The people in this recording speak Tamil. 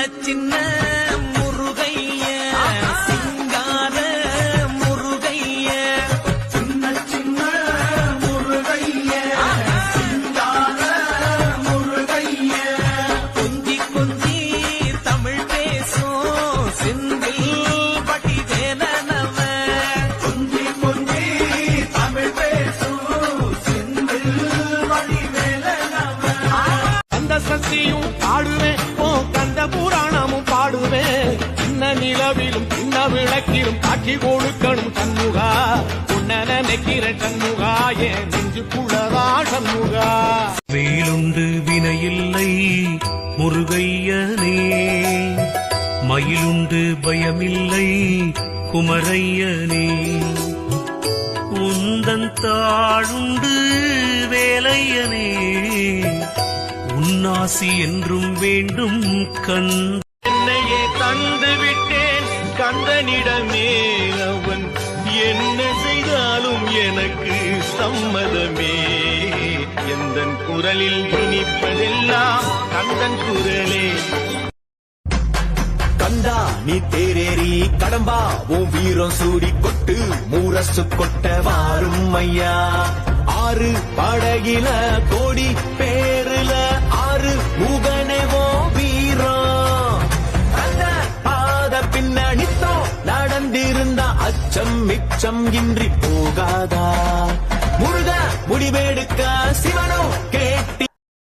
சின்ன முருகைய சிங்கார முருகைய சின்ன சின்ன முருகைய சிங்கார முருகைய. கொஞ்சி கொஞ்சி தமிழ் பேசும் செந்தில் பட்டி வேலனவன் கொஞ்சி கொஞ்சி தமிழ் பேசும் செந்தில் வடிவேல கந்த சக்தியும் நிலவிலும் சின்ன விளக்கிலும் காட்சி கொடுக்கணும் சண்முகா. உன்ன நினைக்கிற கண்முகா என் நெஞ்சுக்குள்ளதா சண்முகா. வேலுண்டு வினையில்லை முருகையனே. மயிலுண்டு பயமில்லை குமரையனே. உந்தன் தாழுண்டு வேலையனே. உன்னாசி என்றும் வேண்டும் கண் கந்தனிடமே அவன் என்ன செய்தாலும் எனக்கு சம்மதமே. எந்தன் குரலில் இனிப்பதெல்லாம் கந்தன் குரலே. கந்தா நீ தேரேறி கடம்பா உன் வீரம் சூடி கொட்டு மூரசு கொட்ட வாரும் ஐயா. ஆறு படகில கோடி பேர் அச்சம் மிச்சம் இன்றி போகாதா? முருகா முடிவெடுக்க சிவனோ கேட்க